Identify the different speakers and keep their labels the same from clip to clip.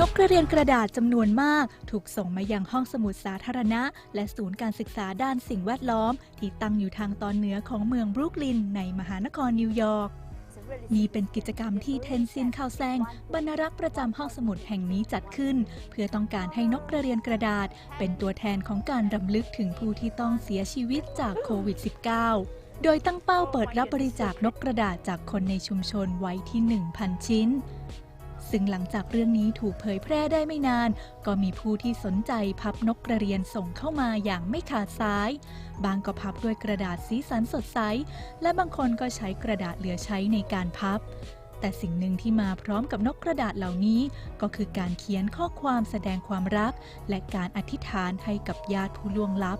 Speaker 1: นกกระเรียนกระดาษจำนวนมาก ถูกส่งมายังห้องสมุดสาธารณะ และศูนย์การศึกษาด้านสิ่งแวดล้อม ที่ตั้งอยู่ทางตอนเหนือของเมืองบรุกลิน ในมหานครนิวยอร์กนี่เป็นกิจกรรมที่เทนซินข่าวแซงบรรรักษ์ประจำห้องสมุดแห่งนี้จัดขึ้น เพื่อต้องการให้นกกระเรียนกระดาษ เป็นตัวแทนของการรำลึกถึงผู้ที่ต้องเสียชีวิตจากโควิด -19 โดยตั้งเป้าเปิดรับบริจาคนกกระดาษจากคนในชุมชนไว้ที่ 1,000 ชิ้น ซึ่งหลังจากเรื่องนี้ถูกเผยแพร่ได้ไม่นาน ก็มีผู้ที่สนใจพับนกกระเรียนส่งเข้ามาอย่างไม่ขาดสาย บางก็พับด้วยกระดาษสีสันสดใส และบางคนก็ใช้กระดาษเหลือใช้ในการพับ แต่สิ่งหนึ่งที่มาพร้อมกับนกกระดาษเหล่านี้ ก็คือการเขียนข้อความแสดงความรัก และการอธิษฐานให้กับญาติผู้ล่วงลับ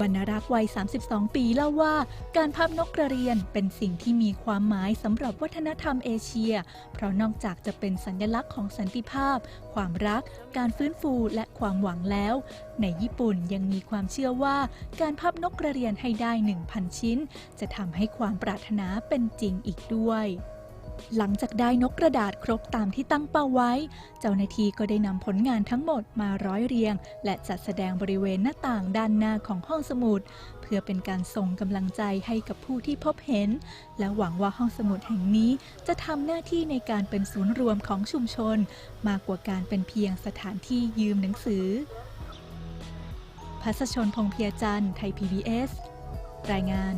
Speaker 1: บรรณรักษ์วัย 32 ปีเล่าว่า การพับนกกระเรียนเป็นสิ่งที่มีความหมายสำหรับวัฒนธรรมเอเชีย เพราะนอกจากจะเป็นสัญลักษณ์ของสันติภาพ ความรัก การฟื้นฟูและความหวังแล้ว ในญี่ปุ่นยังมีความเชื่อว่า การพับนกกระเรียนให้ได้ 1,000 ชิ้น จะทำให้ความปรารถนาเป็นจริงอีกด้วย หลังจากได้นกกระดาษครบตามที่ตั้งเป้าไว้ เจ้าหน้าที่ก็ได้นำผลงานทั้งหมดมาร้อยเรียง และจัดแสดงบริเวณหน้าต่างด้านหน้าของห้องสมุด เพื่อเป็นการส่งกำลังใจให้กับผู้ที่พบเห็น และหวังว่าห้องสมุดแห่งนี้จะทำหน้าที่ในการเป็นศูนย์รวมของชุมชน มากกว่าการเป็นเพียงสถานที่ยืมหนังสือพัสชนพงเพียจันทร์ไทย PBS รายงาน